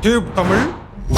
Tube Tamil.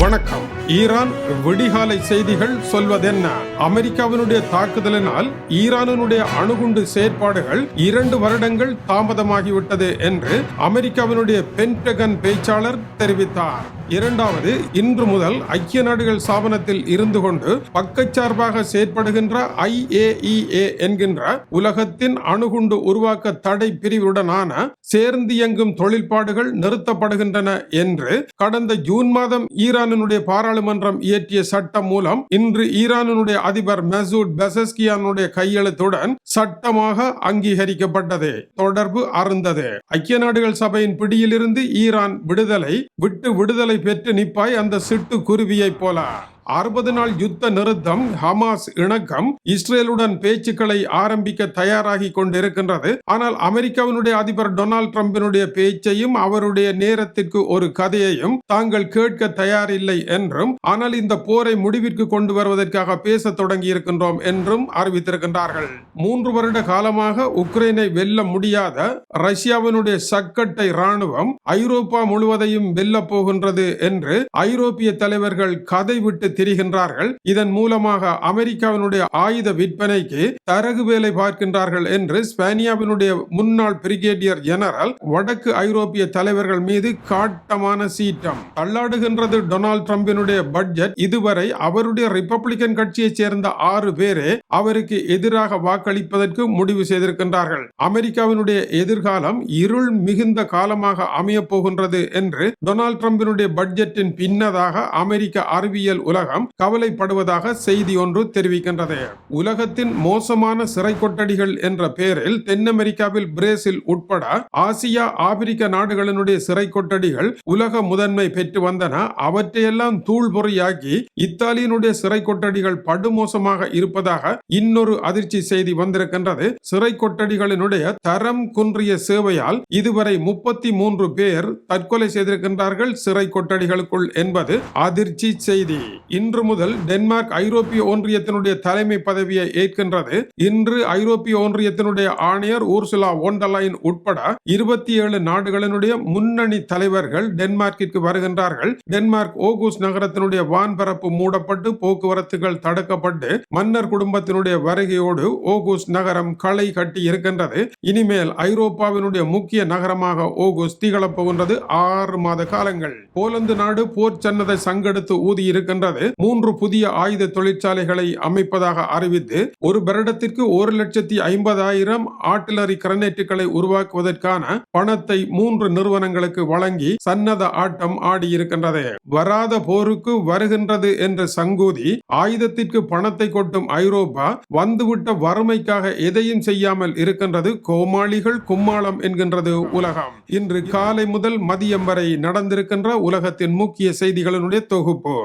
வணக்கம். Iran வெடிகாலை செய்திகள் சொல்வதென்ன? அமெரிக்காவினுடைய தாக்குதலினால் ஈரானினுடைய அணுகுண்டு செயற்பாடுகள் இரண்டு வருடங்கள் தாமதமாகிவிட்டது என்று அமெரிக்காவினுடைய பென்டகன் பேச்சாளர் தெரிவித்தார். இரண்டாவது இன்று முதல் ஐக்கிய நாடுகள் ஸ்தாபனத்தில் இருந்து கொண்டு பக்கச்சார்பாக செயற்படுகின்ற ஐஏஇஏ என்கின்ற உலகத்தின் அணுகுண்டு உருவாக்க தடை பிரிவுடனான சேர்ந்து இயங்கும் தொழில்பாடுகள் நிறுத்தப்படுகின்றன என்று கடந்த ஜூன் மாதம் ஈரானினுடைய பாராளுமன்றம் இயற்றிய சட்டம் மூலம் இன்று ஈரானினுடைய அதிபர் மெசூட் பெசஸ்கியானுடைய கையெழுத்துடன் சட்டமாக அங்கீகரிக்கப்பட்டது. தொடர்பு அருந்தது. ஐக்கிய நாடுகள் சபையின் பிடியிலிருந்து ஈரான் விடுதலை விட்டு விடுதலை பெற்று நிற்பாய் அந்த சிட்டு குருவியைப் போல. அறுபது நாள் யுத்த நிறுத்தம் ஹமாஸ் இணக்கம் இஸ்ரேலுடன் பேச்சுக்களை ஆரம்பிக்க தயாராகி கொண்டிருக்கின்றது. ஆனால் அமெரிக்காவினுடைய அதிபர் டொனால்ட் ட்ரம்பினுடைய பேச்சையும் அவருடைய நேரத்திற்கு ஒரு கதையையும் தாங்கள் கேட்க தயாரில்லை என்றும் ஆனால் இந்த போரை முடிவிற்கு கொண்டு வருவதற்காக பேச தொடங்கி இருக்கின்றோம் என்றும் அறிவித்திருக்கின்றார்கள். மூன்று வருட காலமாக உக்ரைனை வெல்ல முடியாத ரஷ்யாவினுடைய சக்கட்டை ராணுவம் ஐரோப்பா முழுவதையும் வெல்ல போகின்றது என்று ஐரோப்பிய தலைவர்கள் கதை விட்டு திரிகின்றார்கள். இதன் மூலமாக அமெரிக்காவினுடைய ஆயுத விற்பனைக்கு தரகு வேலை பார்க்கின்றார்கள் என்று ஸ்பானியாவினுடைய முன்னாள் பிரிகேடியர் ஜெனரல் வடக்கு ஐரோப்பிய தலைவர்கள் மீது காட்டமான சீற்றம். தள்ளாடுகின்றது டொனால்ட் ட்ரம்பினுடைய பட்ஜெட். இதுவரை அவருடைய ரிப்பப்ளிகன் கட்சியைச் சேர்ந்த ஆறு பேரே அவருக்கு எதிராக வாக்களிப்பதற்கு முடிவு செய்திருக்கின்றார்கள். அமெரிக்காவினுடைய எதிர்காலம் இருள் மிகுந்த காலமாக அமையப் போகின்றது என்று டொனால்ட் ட்ரம்பினுடைய பட்ஜெட்டின் பின்னதாக அமெரிக்க அறிவியல் உலகம் கவலைப்படுவதாக செய்தி ஒன்று தெரிவிக்கின்றது. உலகத்தின் மோசமான சிறை கொட்டடிகள் என்ற பெயரில் தென் அமெரிக்காவில் பிரேசில் உட்பட ஆசியா ஆப்பிரிக்க நாடுகளினுடைய சிறை கொட்டடிகள் உலக முதன்மை பெற்று வந்தன. அவற்றையெல்லாம் தூள்பொறியாக்கி இத்தாலியினுடைய சிறை கொட்டடிகள் படுமோசமாக இருப்பதாக இன்னொரு அதிர்ச்சி செய்தி வந்திருக்கின்றது. சிறை கொட்டடிகளினுடைய தரம் குன்றிய சேவையால் இதுவரை முப்பத்தி மூன்று பேர் தற்கொலை செய்திருக்கின்றார்கள் சிறை கொட்டடிகளுக்குள் என்பது அதிர்ச்சி செய்தி. இன்று முதல் டென்மார்க் ஐரோப்பிய ஒன்றியத்தினுடைய தலைமை பதவியை ஏற்கின்றது. இன்று ஐரோப்பிய ஒன்றியத்தினுடைய ஆணையர் ஊர்சுலா ஒண்டலைன் உட்பட இருபத்தி ஏழு நாடுகளினுடைய முன்னணி தலைவர்கள் டென்மார்க்கிற்கு வருகின்றார்கள். டென்மார்க் ஓகூஸ் நகரத்தினுடைய வான்பரப்பு மூடப்பட்டு போக்குவரத்துகள் தடுக்கப்பட்டு மன்னர் குடும்பத்தினுடைய வருகையோடு ஓகூஸ் நகரம் களை கட்டி இருக்கின்றது. இனிமேல் ஐரோப்பாவினுடைய முக்கிய நகரமாக ஓகூஸ் திகழப் போகின்றது. ஆறு மாத காலங்கள். போலந்து நாடு போர் சன்னதை சங்கெடுத்து ஊதி இருக்கின்றது மூன்று புதிய ஆயுத தொழிற்சாலைகளை அமைப்பதாக அறிவித்து ஒரு வருடத்திற்கு ஒரு லட்சத்தி ஐம்பதாயிரம் ஆர்டிலரி கிரனேட்டுகளை உருவாக்குவதற்கான பணத்தை மூன்று நிறுவனங்களுக்கு வழங்கி சன்னத ஆட்டம் ஆடியிருக்கின்றது வராத போருக்கு வருகின்றது என்ற சங்கூதி ஆயுதத்திற்கு பணத்தை கொட்டும் ஐரோப்பா வந்துவிட்ட வறுமைக்காக எதையும் செய்யாமல் இருக்கின்றது கோமாளிகள் கும்மாளம் என்கின்றது உலகம். இன்று காலை முதல் மதியம் வரை நடந்திருக்கின்ற உலகத்தின் முக்கிய செய்திகளினுடைய தொகுப்பு.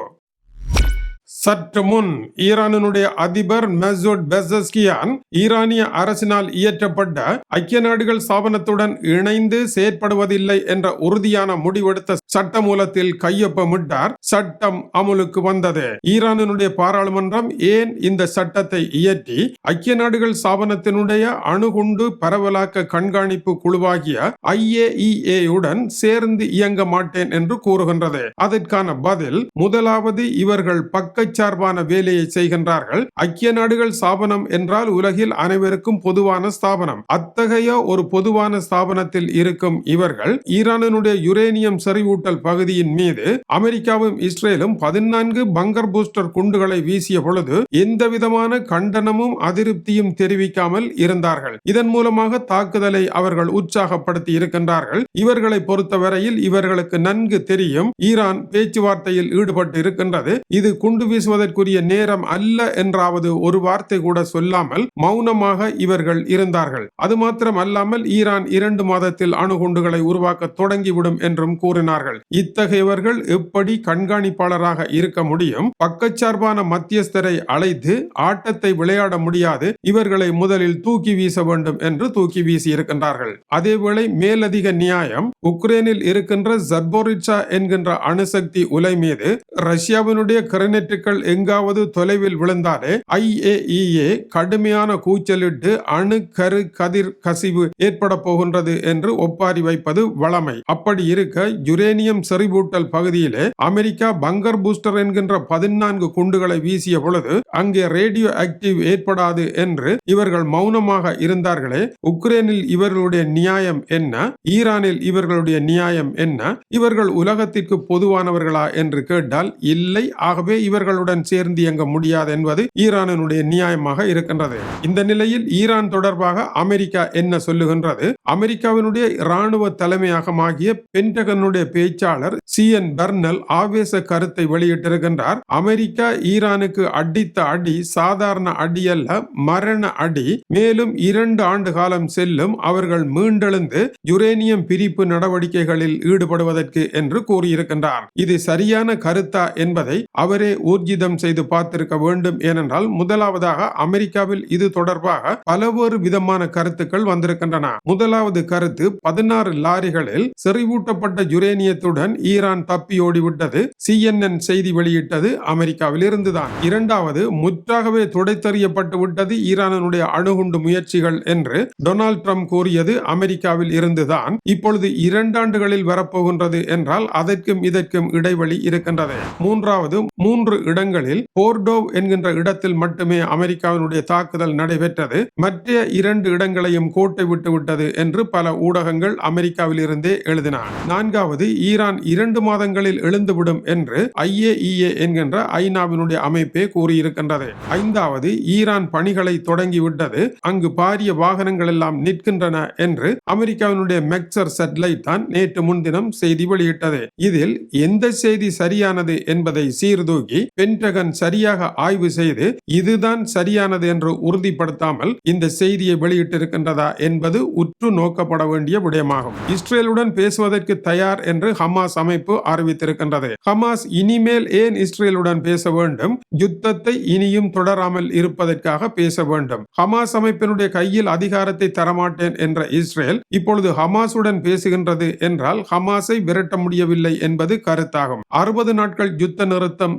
சற்று முன் ஈரானினுடைய அதிபர் மெசூட் பெசஸ்கியான் ஈரானிய அரசினால் இயற்றப்பட்ட ஐக்கிய நாடுகள் ஸ்தாபனத்துடன் இணைந்து செயற்படுவதில்லை என்ற உறுதியான முடிவெடுத்த சட்டமூலத்தில் கையொப்பமிட்டார். சட்டம் அமுலுக்கு வந்தது. ஈரானினுடைய பாராளுமன்றம் ஏன் இந்த சட்டத்தை இயற்றி ஐக்கிய நாடுகள் ஸ்தாபனத்தினுடைய அணுகுண்டு பரவலாக்க கண்காணிப்பு குழுவாகிய ஐஏஇஏயுடன் உடன் சேர்ந்து இயங்க மாட்டேன் என்று கூறுகின்றது. அதற்கான பதில் முதலாவது இவர்கள் பக்க சார்பான வேலையை செய்கின்றார்கள். ஐக்கிய நாடுகள் ஸ்தாபனம் என்றால் உலகில் அனைவருக்கும் பொதுவான ஸ்தாபனம். அத்தகைய ஒரு பொதுவான ஸ்தாபனத்தில் இருக்கும் இவர்கள் ஈரானினுடைய யுரேனியம் செறிவூட்டல் பகுதியின் மீது அமெரிக்காவும் இஸ்ரேலும் பதினான்கு பங்கர் பூஸ்டர் குண்டுகளை வீசிய பொழுது எந்த விதமான கண்டனமும் அதிருப்தியும் தெரிவிக்காமல் இருந்தார்கள். இதன் மூலமாக தாக்குதலை அவர்கள் உற்சாகப்படுத்தி இருக்கின்றார்கள். இவர்களை பொறுத்தவரையில் இவர்களுக்கு நன்கு தெரியும் ஈரான் பேச்சுவார்த்தையில் ஈடுபட்டு இருக்கின்றது இது குண்டு வீசுவதற்குரிய நேரம் அல்ல என்றாவது ஒரு வார்த்தை கூட சொல்லாமல் மௌனமாக இவர்கள் இருந்தார்கள். அது மாத்திரம் அல்லாமல் ஈரான் இரண்டு மாதத்தில் அணுகுண்டுகளை உருவாக்க தொடங்கிவிடும் என்றும் கூறினார்கள். இத்தகையவர்கள் எப்படி கண்காணிப்பாளராக இருக்க முடியும்? பக்கச்சார்பான மத்தியஸ்தரை அழைத்து ஆட்டத்தை விளையாட முடியாது. இவர்களை முதலில் தூக்கி வீச வேண்டும் என்று தூக்கி வீசி இருக்கின்றார்கள். அதேவேளை மேலதிக நியாயம் உக்ரைனில் இருக்கின்ற ஜர்போரிச்சா என்கின்ற அணுசக்தி உலை மீது ரஷ்யாவினுடைய கிரனெட்டு ராக்கெட்டுகள் எங்காவது தொலைவில் விழுந்தாலே ஐஏஇஏ கடுமையான கூச்சலிட்டு அணுக்கரு கதிர் கசிவு ஏற்பட போகின்றது என்று ஒப்பாரி வைப்பது வழமை. அப்படி இருக்க யுரேனியம் செறிவூட்டல் பகுதியிலே அமெரிக்கா பங்கர் பூஸ்டர் என்கின்ற பதினான்கு குண்டுகளை வீசிய பொழுது அங்கே ரேடியோ ஆக்டிவ் ஏற்படாது என்று இவர்கள் மௌனமாக இருந்தார்களே உக்ரைனில் இவர்களுடைய நியாயம் என்ன? ஈரானில் இவர்களுடைய நியாயம் என்ன? இவர்கள் உலகத்திற்கு பொதுவானவர்களா என்று கேட்டால் இல்லை. ஆகவே இவர்கள் இவர்களுடன் சேர்ந்து இயங்க முடியாது என்பது ஈரானினுடைய நியாயமாக இருக்கின்றது. இந்த நிலையில் ஈரான் தொடர்பாக அமெரிக்கா என்ன சொல்லுகின்றது? அமெரிக்காவினுடைய இராணுவ தலைமையகமாகிய பென்டகனுடைய பேச்சாளர் சி என் பர்னல் ஆவேச கருத்தை வெளியிட்டிருக்கின்றார். அமெரிக்கா ஈரானுக்கு அடித்த அடி சாதாரண அடி அல்ல மரண அடி. மேலும் இரண்டு ஆண்டு காலம் செல்லும் அவர்கள் மீண்டெழுந்து யுரேனியம் பிரிப்பு நடவடிக்கைகளில் ஈடுபடுவதற்கு என்று கூறியிருக்கின்றார். இது சரியான கருத்தா என்பதை அவரே ஊர்ஜிதம் செய்து பார்த்திருக்க வேண்டும் ஏனென்றால் முதலாவதாக அமெரிக்காவில் இது தொடர்பாக பலவேறு விதமான கருத்துக்கள் வந்திருக்கின்றன. முதலாவது கருத்து பதினாறு லாரிகளில் செறிவூட்டப்பட்ட யுரேனியத்துடன் ஈரான் தப்பியோடிவிட்டது. சிஎன்என் செய்தி வெளியிட்டது அமெரிக்காவில் இருந்துதான். இரண்டாவது முற்றாகவே துடைத்தறியப்பட்டு விட்டது ஈரானுடைய அணுகுண்டு முயற்சிகள் என்று டொனால்ட் ட்ரம்ப் கூறியது அமெரிக்காவில் இருந்துதான். இப்பொழுது இரண்டாண்டுகளில் வரப்போகின்றது என்றால் அதற்கும் இதற்கும் இடைவெளி இருக்கின்றது. மூன்றாவது மூன்று இடங்களில் போர்டோவ் என்கின்ற இடத்தில் மட்டுமே அமெரிக்காவினுடைய தாக்குதல் நடைபெற்றது. மற்ற இரண்டு இடங்களையும் கோட்டை விட்டு விட்டது என்று பல ஊடகங்கள் அமெரிக்காவில் இருந்தே எழுதின நான்காவது ஈரான் இரண்டு மாதங்களில் எழுந்துவிடும் என்று ஐஏஇஏ என்கின்ற ஐநாவினுடைய அமைப்பே கூறியிருக்கின்றது. ஐந்தாவது ஈரான் பணிகளை தொடங்கிவிட்டது. அங்கு பாரிய வாகனங்கள் எல்லாம் நிற்கின்றன என்று அமெரிக்காவினுடைய மெக்சர் சேட்டலைட் தான் நேற்று முன்தினம் செய்தி வெளியிட்டது. இதில் எந்த செய்தி சரியானது என்பதை சீர்தூக்கி பென்டகன் சரியாக ஆய்வு செய்து இதுதான் சரியானது என்று உறுதிப்படுத்தாமல் இந்த செய்தியை வெளியிட்டிருக்கின்றதா என்பது உற்று நோக்கப்பட வேண்டிய விடயமாகும். இஸ்ரேலுடன் பேசுவதற்கு தயார் என்று ஹமாஸ் அமைப்பு அறிவித்திருக்கின்றது. ஹமாஸ் இனிமேல் ஏன் இஸ்ரேலுடன் பேச வேண்டும்? யுத்தத்தை இனியும் தொடராமல் இருப்பதற்காக பேச வேண்டும். ஹமாஸ் அமைப்பினுடைய கையில் அதிகாரத்தை தரமாட்டேன் என்ற இஸ்ரேல் இப்பொழுது ஹமாஸுடன் பேசுகின்றது என்றால் ஹமாஸை விரட்ட முடியவில்லை என்பது கருத்தாகும். அறுபது நாட்கள் யுத்த நிறுத்தம்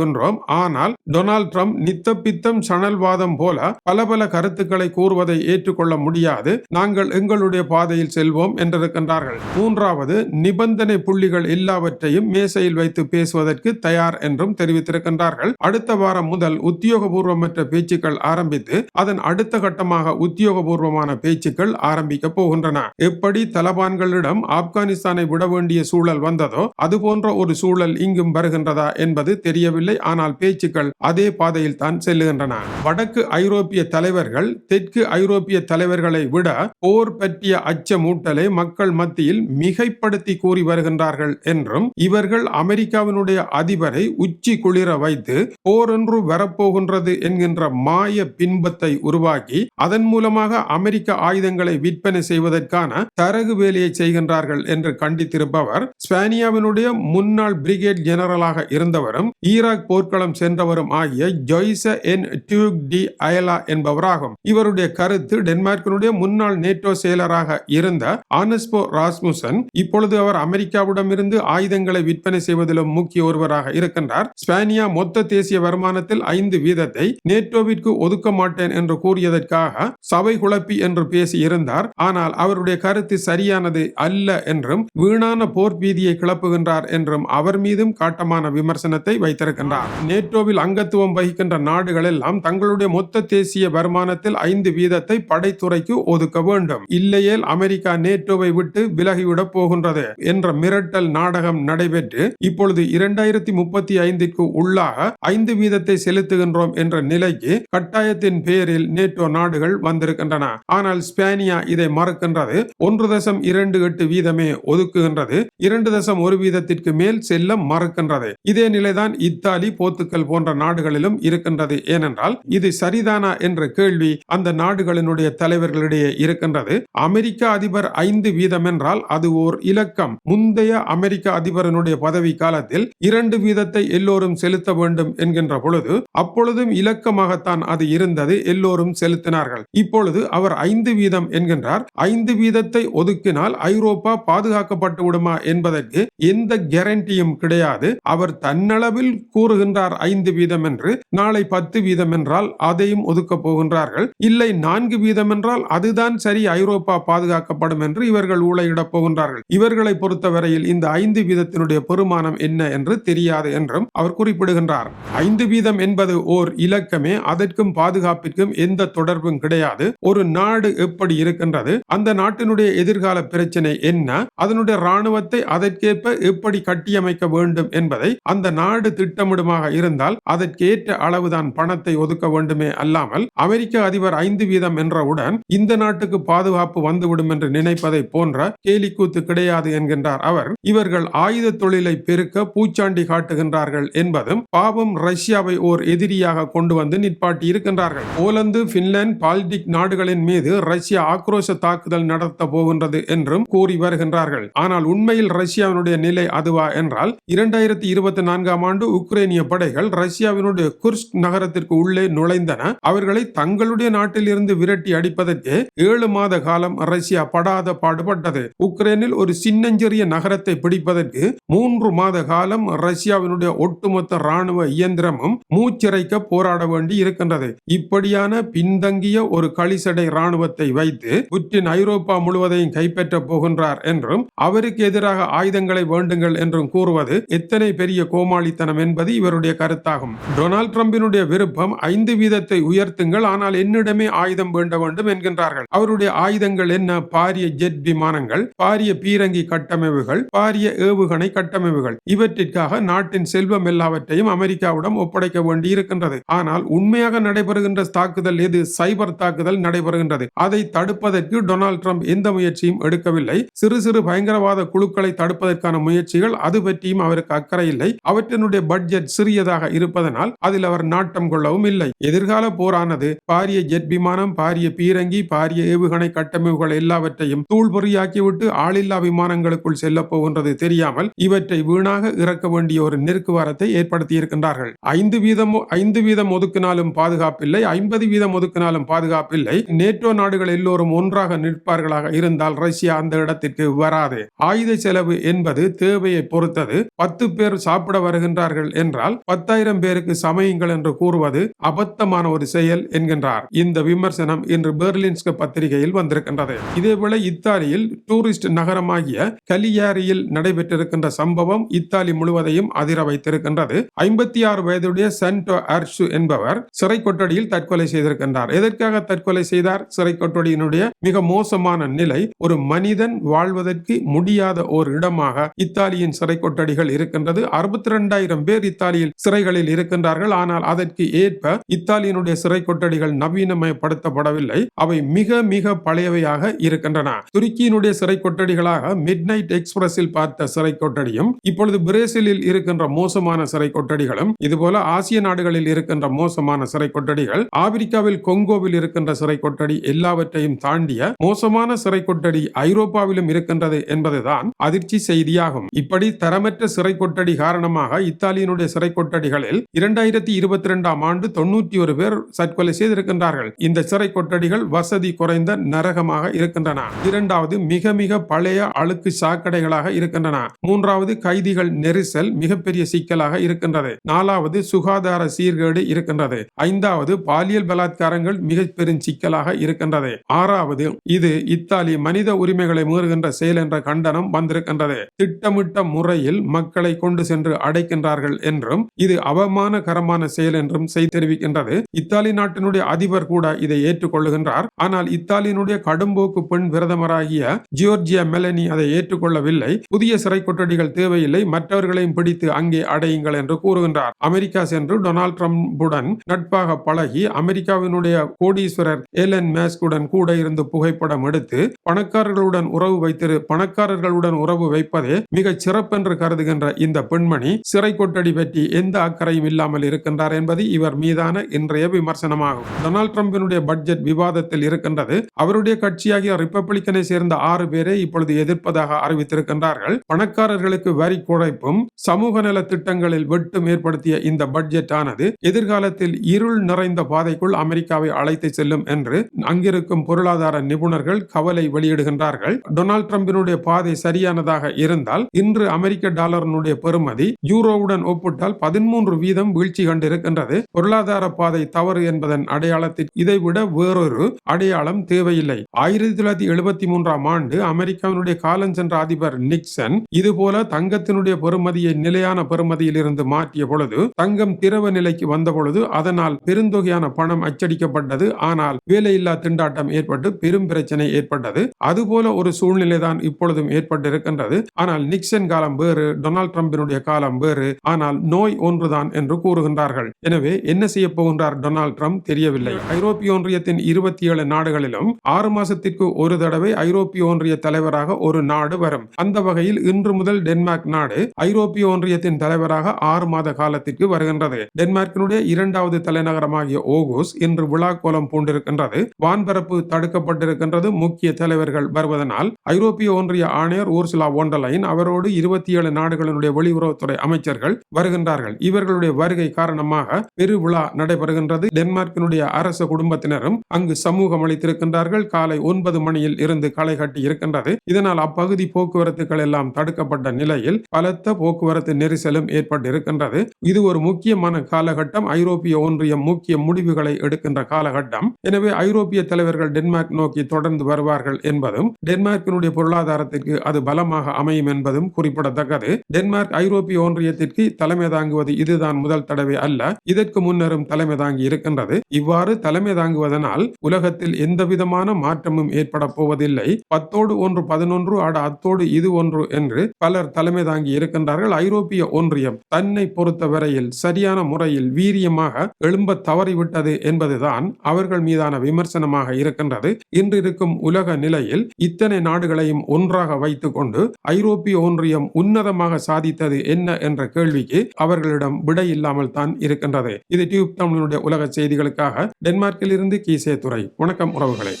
வருகின்றோம் ஆனால் டொனால்ட் ட்ரம்ப் நித்த பித்தம் சணல்வாதம் போல பல பல கருத்துக்களை கூறுவதை ஏற்றுக்கொள்ள முடியாது. நாங்கள் எங்களுடைய பாதையில் செல்வோம் என்றிருக்கின்றார்கள். மூன்றாவது நிபந்தனை புள்ளிகள் எல்லாவற்றையும் மேசையில் வைத்து பேசுவதற்கு தயார் என்றும் தெரிவித்திருக்கின்றார்கள். அடுத்த வாரம் முதல் உத்தியோகபூர்வமற்ற பேச்சுக்கள் ஆரம்பித்து அதன் அடுத்த கட்டமாக உத்தியோகபூர்வமான பேச்சுக்கள் ஆரம்பிக்க போகின்றன. எப்படி தலபான்களிடம் ஆப்கானிஸ்தானை விட வேண்டிய சூழல் வந்ததோ அது போன்ற ஒரு சூழல் இங்கும் வருகின்றதா என்பது தெரியவில்லை. ஆனால் பேச்சுக்கள் அதே பாதையில் தான் செல்லுகின்றன. வடக்கு ஐரோப்பிய தலைவர்கள் தெற்கு ஐரோப்பிய தலைவர்களை விட போர் பற்றிய அச்சமூட்டலை மக்கள் மத்தியில் மிகைப்படுத்தி கூறி வருகின்றார்கள் என்றும் இவர்கள் அமெரிக்காவினுடைய அதிபரை உச்சி குளிர வைத்து போர் ஒன்று வரப்போகின்றது என்கின்ற மாய பின்பத்தை உருவாக்கி அதன் மூலமாக அமெரிக்க ஆயுதங்களை விற்பனை செய்வதற்கான தரகு வேலையை செய்கின்றார்கள் என்று கண்டித்திருப்பவர் ஸ்பானியாவினுடைய முன்னாள் பிரிகேட் ஜெனரலாக இருந்தவரும் ஈராக் போர்க்களம் சென்றவரும் ஆகிய ஜொய்ச என் டியூக் டி அயலா என்பவராகும். இவருடைய கருத்து டென்மார்க்கினுடைய முன்னாள் நேட்டோ செயலராக இருந்த ஆனஸ்போ ராஸ்முசன் இப்பொழுது அவர் அமெரிக்காவிடமிருந்து ஆயுதங்களை விற்பனை செய்வதிலும் முக்கிய ஒருவராக இருக்கின்றார். ஸ்பானியா மொத்த தேசிய வருமானத்தில் ஐந்து வீதத்தை நேட்டோவிற்கு ஒதுக்க மாட்டேன் என்று கூறியதற்காக சபை குழப்பி என்று பேசி இருந்தார் ஆனால் அவருடைய கருத்து சரியானது அல்ல என்றும் வீணான போர் பீதியை கிளப்புகின்றார் என்றும் அவர் மீதும் காட்டமான விமர்சனத்தை இருக்கின்றார் நேட்டோவில் அங்கத்துவம் வகிக்கின்ற நாடுகள் எல்லாம் தங்களுடைய மொத்த தேசிய வருமானத்தில் ஐந்து வீதத்தை படைத்துறைக்கு ஒதுக்க வேண்டும். இல்லையேல் அமெரிக்கா நேட்டோவை விட்டு விலகிவிடப் போகின்றது என்ற மிரட்டல் நாடகம் நடைபெற்று இப்பொழுது இரண்டாயிரத்தி முப்பத்தி ஐந்துக்கு உள்ளாக ஐந்து வீதத்தை செலுத்துகின்றோம் என்ற நிலைக்கு கட்டாயத்தின் பேரில் நேட்டோ நாடுகள் வந்திருக்கின்றன. ஆனால் ஸ்பேனியா இதை மறுக்கின்றது. ஒன்று தசம் இரண்டு எட்டு வீதமே ஒதுக்குகின்றது. இரண்டு தசம் ஒரு வீதத்திற்கு மேல் செல்ல மறுக்கின்றது. இதே நிலைதான் இத்தாலி இத்தாலி போர்த்துக்கல் போன்ற நாடுகளிலும் இருக்கின்றது. ஏனென்றால் இது சரிதானா என்ற கேள்வி அந்த நாடுகளினுடைய தலைவர்களிடையே இருக்கின்றது. அமெரிக்க அதிபர் ஐந்து வீதம் என்றால் அது ஓர் இலக்கம். முந்தைய அமெரிக்க அதிபரனுடைய பதவி காலத்தில் இரண்டு வீதத்தை எல்லோரும் செலுத்த வேண்டும் என்கின்ற பொழுது அப்பொழுதும் இலக்கமாகத்தான் அது இருந்தது எல்லோரும் செலுத்தினார்கள். இப்பொழுது அவர் ஐந்து வீதம் என்கின்றார். ஐந்து வீதத்தை ஒதுக்கினால் ஐரோப்பா பாதுகாக்கப்பட்டு விடுமா என்பதற்கு எந்த கேரண்டியும் கிடையாது. அவர் தன்னளவில் கூறுகின்றார் ஐந்து வீதம் என்று நாளை பத்து வீதம் என்றால் அதையும் ஒதுக்கப் போகின்றார்கள். இல்லை நான்கு வீதம் என்றால் அதுதான் சரி ஐரோப்பா பாதுகாக்கப்படும் என்று இவர்கள் ஊழையிடப் போகின்றார்கள். இவர்களை பொறுத்தவரையில் இந்த ஐந்து வீதத்தினுடைய பெருமானம் என்ன என்று தெரியாது என்றும் அவர் குறிப்பிடுகின்றார். ஐந்து வீதம் என்பது ஓர் இலக்கமே அதற்கும் பாதுகாப்பிற்கும் எந்த தொடர்பும் கிடையாது. ஒரு நாடு எப்படி இருக்கின்றது அந்த நாட்டினுடைய எதிர்கால பிரச்சனை என்ன அதனுடைய ராணுவத்தை அதற்கேற்ப எப்படி கட்டியமைக்க வேண்டும் என்பதை அந்த நாடு திட்டம் திட்டமிடுமாக இருந்தால் அதற்கேற்ற அளவுதான் பணத்தை ஒதுக்க வேண்டுமே அல்லாமல் அமெரிக்க அதிபர் ஐந்து வீதம் என்றவுடன் இந்த நாட்டுக்கு பாதுகாப்பு வந்துவிடும் என்று நினைப்பதை போன்ற கேலிக்கூத்து கிடையாது என்கின்றார் அவர். இவர்கள் ஆயுத தொழிலை பெருக்க பூச்சாண்டி காட்டுகின்றார்கள் என்பதும் பாவம் ரஷ்யாவை ஓர் எதிரியாக கொண்டு வந்து நிற்பாட்டி இருக்கின்றார்கள் போலந்து பின்லாந்து பால்டிக் நாடுகளின் மீது ரஷ்யா ஆக்ரோஷ தாக்குதல் நடத்த போகின்றது என்றும் கூறி வருகின்றார்கள். ஆனால் உண்மையில் ரஷ்யாவினுடைய நிலை அதுவா என்றால் இரண்டாயிரத்தி இருபத்தி நான்காம் ஆண்டு உக்ரைனிய படைகள் ரஷ்யாவினுடைய குர்ஸ்க் நகரத்திற்கு உள்ளே நுழைந்தன. அவர்களை தங்களுடைய நாட்டில் இருந்து விரட்டி அடிப்பதற்கு ஏழு மாத காலம் ரஷ்யா படாத பாடுபட்டது. உக்ரைனில் ஒரு சின்னஞ்சிறிய நகரத்தை பிடிப்பதற்கு மூன்று மாத காலம் ரஷ்யாவினுடைய ஒட்டுமொத்த ராணுவ இயந்திரமும் மூச்சிறைக்க போராட வேண்டி இருக்கின்றது. இப்படியான பின்தங்கிய ஒரு களிசடை ராணுவத்தை வைத்து புட்டின் ஐரோப்பா முழுவதையும் கைப்பற்ற போகின்றார் என்றும் அவருக்கு எதிராக ஆயுதங்களை வேண்டுங்கள் என்றும் கூறுவது எத்தனை பெரிய கோமாளித்தனம் என்பது என்பது இவருடைய கருத்தாகும். டொனால்ட் டிரம்பினுடைய விருப்பம் ஐந்து வீதத்தை உயர்த்துங்கள் ஆனால் என்னிடமே ஆயுதம் வேண்ட வேண்டும் என்கின்றார்கள். அவருடைய ஆயுதங்கள் என்ன? பாரிய ஜெட் விமானங்கள் பாரிய பீரங்கி கட்டமைவுகள் பாரிய ஏவுகணை கட்டமைவுகள். இவற்றிற்காக நாட்டின் செல்வம் எல்லாவற்றையும் அமெரிக்காவிடம் ஒப்படைக்க வேண்டி இருக்கின்றது ஆனால் உண்மையாக நடைபெறுகின்ற தாக்குதல் எது? சைபர் தாக்குதல் நடைபெறுகின்றது. அதை தடுப்பதற்கு டொனால்ட் ட்ரம்ப் எந்த முயற்சியும் எடுக்கவில்லை. சிறு சிறு பயங்கரவாத குழுக்களை தடுப்பதற்கான முயற்சிகள் அது பற்றியும் அவருக்கு அக்கறை இல்லை. அவற்றினுடைய பட்ஜெட் சிறியதாக இருப்பதனால் அதில் அவர் நாட்டம் கொள்ளவும் இல்லை. எதிர்கால போரானது பாரிய ஜெட் விமானம் பாரிய பீரங்கி பாரிய ஏவுகணை கட்டமைப்புகள் எல்லாவற்றையும் தூள்பொறியாக்கிவிட்டு ஆளில்லா விமானங்களுக்குள் செல்ல போகின்றது தெரியாமல் இவற்றை வீணாக இறக்க வேண்டிய ஒரு நெருக்குவாரத்தை ஏற்படுத்தி இருக்கின்றார்கள் ஐந்து வீதம் ஐந்து வீதம் ஒதுக்கினாலும் பாதுகாப்பில்லை ஐம்பது வீதம் ஒதுக்கினாலும் பாதுகாப்பில்லை. நேட்டோ நாடுகள் எல்லோரும் ஒன்றாக நிற்பார்களாக இருந்தால் ரஷ்யா அந்த இடத்திற்கு வராது. ஆயுத செலவு என்பது தேவையை பொறுத்தது. பத்து பேர் சாப்பிட வருகின்றார்கள் என்றால் பத்தாயிரம் பேருக்கு சமையுங்கள் என்று கூறுவது அபத்தமான ஒரு செயல் என்கின்றார். இந்த விமர்சனம் இன்று பெர்லின்ஸ்க பத்திரிகையில் வந்திருக்கின்றது. இதேபோல இத்தாலியில் டூரிஸ்ட் நகரமாகிய கலியாரியில் நடைபெற்றிருக்கின்ற சம்பவம் இத்தாலி முழுவதையும் அதிர வைத்திருக்கின்றது. ஐம்பத்தி ஆறு வயதுடைய சென்டோ அர்ஷு என்பவர் சிறை கொட்டடியில் தற்கொலை செய்திருக்கின்றார். எதற்காக தற்கொலை செய்தார்? சிறை கொட்டடியினுடைய மிக மோசமான நிலை ஒரு மனிதன் வாழ்வதற்கு முடியாத ஒரு இடமாக இத்தாலியின் சிறை கொட்டடிகள் இருக்கின்றது. அறுபத்தி ரெண்டாயிரம் பேர் இத்தாலியில் சிறைகளில் இருக்கின்றார்கள். ஆனால் அதற்கு ஏற்ப இத்தாலியினுடைய சிறை கொட்டடிகள் நவீனமயப்படுத்தப்படவில்லை. அவை மிக மிக பழையவையாக இருக்கின்றன. துருக்கியினுடைய சிறை கொட்டடிகளாக மிட் நைட் எக்ஸ்பிரஸில் பார்த்த சிறை கொட்டடியும் இப்பொழுது பிரேசிலில் இருக்கின்ற மோசமான சிறை கொட்டடிகளும் இதுபோல ஆசிய நாடுகளில் இருக்கின்ற மோசமான சிறை கொட்டடிகள் ஆப்பிரிக்காவில் கொங்கோவில் இருக்கின்ற சிறை கொட்டடி எல்லாவற்றையும் தாண்டிய மோசமான சிறை கொட்டடி ஐரோப்பாவிலும் இருக்கின்றது என்பதுதான் அதிர்ச்சி செய்தியாகும். இப்படி தரமற்ற சிறை கொட்டடி காரணமாக இத்தாலியினுடைய சிறை கொட்டடிகளில் இரண்டாயிரத்தி இருபத்தி இரண்டாம் ஆண்டு தொண்ணூற்றி ஒரு பேர் தற்கொலை செய்திருக்கின்றார்கள். இந்த சிறை கொட்டடிகள் வசதி குறைந்த நரகமாக இருக்கின்றன. இரண்டாவது மிக மிக பழைய அழுக்கு சாக்கடைகளாக இருக்கின்றன. மூன்றாவது கைதிகள் நெரிசல் மிகப்பெரிய சிக்கலாக இருக்கின்றது. நாலாவது சுகாதார சீர்கேடு இருக்கின்றது. ஐந்தாவது பாலியல் பலாத்காரங்கள் மிக பெரும் சிக்கலாக இருக்கின்றது. ஆறாவது இது இத்தாலி மனித உரிமைகளை மீறுகின்ற செயல் என்ற கண்டனம் வந்திருக்கின்றது. திட்டமிட்ட முறையில் மக்களை கொண்டு சென்று அடைக்கின்றார்கள் என்றும் இது அவமானகரமான செயல் என்றும் செய்தி தெரிவிக்கின்றது. இத்தாலி நாட்டினுடைய அதிபர் கூட இதை ஏற்றுக்கொள்ளுகின்றார். ஆனால் இத்தாலியினுடைய கடும்போக்கு பெண் பிரதமராகிய ஜியோர்ஜியா மெலனி அதை ஏற்றுக்கொள்ளவில்லை. புதிய சிறை கொட்டடிகள் தேவையில்லை. மற்றவர்களையும் பிடித்து அங்கே அடையுங்கள் என்று கூறுகின்றார். அமெரிக்கா சென்று டொனால்ட் ட்ரம்புடன் நட்பாக பழகி அமெரிக்காவினுடைய கோடீஸ்வரர் ஏலன் மேஸ்குடன் கூட இருந்து புகைப்படம் எடுத்து பணக்காரர்களுடன் உறவு வைத்திரு பணக்காரர்களுடன் உறவு வைப்பதே மிகச் சிறப்பென்று கருதுகின்ற இந்த பெண்மணி சிறை கொட்டடி பற்றி எந்த அக்கறையும் இல்லாமல் இருக்கின்றார் என்பது இவர் மீதான இன்றைய விமர்சனமாகும். டொனால்ட் ட்ரம்பினுடைய பட்ஜெட் விவாதத்தில் இருக்கின்றது. அவருடைய கட்சியாகிய ரிப்பப்ளிக்கனை சேர்ந்த ஆறு பேரை இப்பொழுது எதிர்ப்பதாக அறிவித்திருக்கின்றார்கள். பணக்காரர்களுக்கு வரி குறைப்பும் சமூக நல திட்டங்களில் வெட்டும் ஏற்படுத்திய இந்த பட்ஜெட் ஆனது எதிர்காலத்தில் இருள் நிறைந்த பாதைக்குள் அமெரிக்காவை அழைத்து செல்லும் என்று அங்கிருக்கும் பொருளாதார நிபுணர்கள் கவலை வெளியிடுகின்றார்கள். டொனால்ட் ட்ரம்பினுடைய பாதை சரியானதாக இருந்தால் இன்று அமெரிக்க டாலரினுடைய பெறுமதி யூரோவுடன் ஒப்பு ஒப்பிட்டால் பதிமூன்று வீதம் வீழ்ச்சி கண்டிருக்கின்றது. பொருளாதார பாதை தவறு என்பதன் அடையாளத்தில் இதைவிட வேறொரு அடையாளம் தேவையில்லை. ஆயிரத்தி தொள்ளாயிரத்தி எழுபத்தி மூன்றாம் ஆண்டு அமெரிக்காவினுடைய காலம் சென்ற அதிபர் நிக்சன் இதுபோல தங்கத்தினுடைய பெறுமதியை நிலையான பெறுமதியில் இருந்து மாற்றிய பொழுது தங்கம் திரவ நிலைக்கு வந்த பொழுது அதனால் பெருந்தொகையான பணம் அச்சடிக்கப்பட்டது. ஆனால் வேலையில்லா திண்டாட்டம் ஏற்பட்டு பெரும் பிரச்சனை ஏற்பட்டது. அதுபோல ஒரு சூழ்நிலை தான் இப்பொழுதும் ஏற்பட்டிருக்கின்றது. ஆனால் நிக்சன் காலம் வேறு டொனால்ட் ட்ரம்பினுடைய காலம் வேறு. ஆனால் நோய் ஒன்றுதான் என்று கூறுகின்றார்கள். எனவே என்ன செய்ய போகின்றார் டொனால்ட் ட்ரம்ப் தெரியவில்லை. ஐரோப்பிய ஒன்றியத்தின் இருபத்தி ஏழு நாடுகளிலும் ஆறு மாசத்திற்கு ஒரு தடவை ஐரோப்பிய ஒன்றிய தலைவராக ஒரு நாடு வரும். அந்த வகையில் இன்று முதல் டென்மார்க் நாடு ஐரோப்பிய ஒன்றியத்தின் தலைவராக ஆறு மாத காலத்திற்கு வருகின்றது. டென்மார்க்கினுடைய இரண்டாவது தலைநகரமாகிய ஓகோஸ் இன்று விழா கோலம் பூண்டிருக்கின்றது. வான்பரப்பு தடுக்கப்பட்டிருக்கின்றது. முக்கிய தலைவர்கள் வருவதனால் ஐரோப்பிய ஒன்றிய ஆணையர் ஊர்சிலா ஒண்டலைன் அவரோடு இருபத்தி ஏழு நாடுகளினுடைய வெளியுறவுத்துறை அமைச்சர்கள் வருகின்றார்கள். இவர்களுடைய வருகை காரணமாக பெருவிழா நடைபெறுகின்றது. டென்மார்க்கினுடைய அரச குடும்பத்தினரும் அங்கு சமூகம் அளித்திருக்கின்றார்கள். காலை ஒன்பது மணியில் இருந்து களை கட்டி இருக்கின்றது. இதனால் அப்பகுதி போக்குவரத்துகள் எல்லாம் தடுக்கப்பட்ட நிலையில் பலத்த போக்குவரத்து நெரிசலும் ஏற்பட்டிருக்கின்றது. இது ஒரு முக்கியமான காலகட்டம். ஐரோப்பிய ஒன்றியம் முக்கிய முடிவுகளை எடுக்கின்ற காலகட்டம். எனவே ஐரோப்பிய தலைவர்கள் டென்மார்க் நோக்கி தொடர்ந்து வருவார்கள் என்பதும் டென்மார்க்கினுடைய பொருளாதாரத்திற்கு அது பலமாக அமையும் என்பதும் குறிப்பிடத்தக்கது. டென்மார்க் ஐரோப்பிய ஒன்றியத்திற்கு தலை தலைமை தாங்குவது இதுதான் முதல் தடவை அல்ல. இதற்கு முன்னரும் தலைமை தாங்கி இருக்கின்றது. இவ்வாறு தலைமை தாங்குவதனால் உலகத்தில் எந்த விதமான மாற்றமும் ஏற்பட போவதில்லை. பத்தோடு ஒன்று பதினொன்று ஆட அத்தோடு இது ஒன்று என்று பலர் தலைமை தாங்கி இருக்கின்றார்கள். ஐரோப்பிய ஒன்றியம் தன்னை பொறுத்தவரையில் சரியான முறையில் வீரியமாக எழும்ப தவறிவிட்டது என்பதுதான் அவர்கள் மீதான விமர்சனமாக இருக்கின்றது. இன்றிருக்கும் உலக நிலையில் இத்தனை நாடுகளையும் ஒன்றாக வைத்துக் கொண்டு ஐரோப்பிய ஒன்றியம் உன்னதமாக சாதித்தது என்ன என்ற கேள்விக்கு அவர்களிடம் விடை இல்லாமல் தான் இருக்கின்றது. இது டியூப் தமிழனுடைய உலக செய்திகளுக்காக டென்மார்க்கில் இருந்து கீசே துறை வணக்கம் உறவுகளை.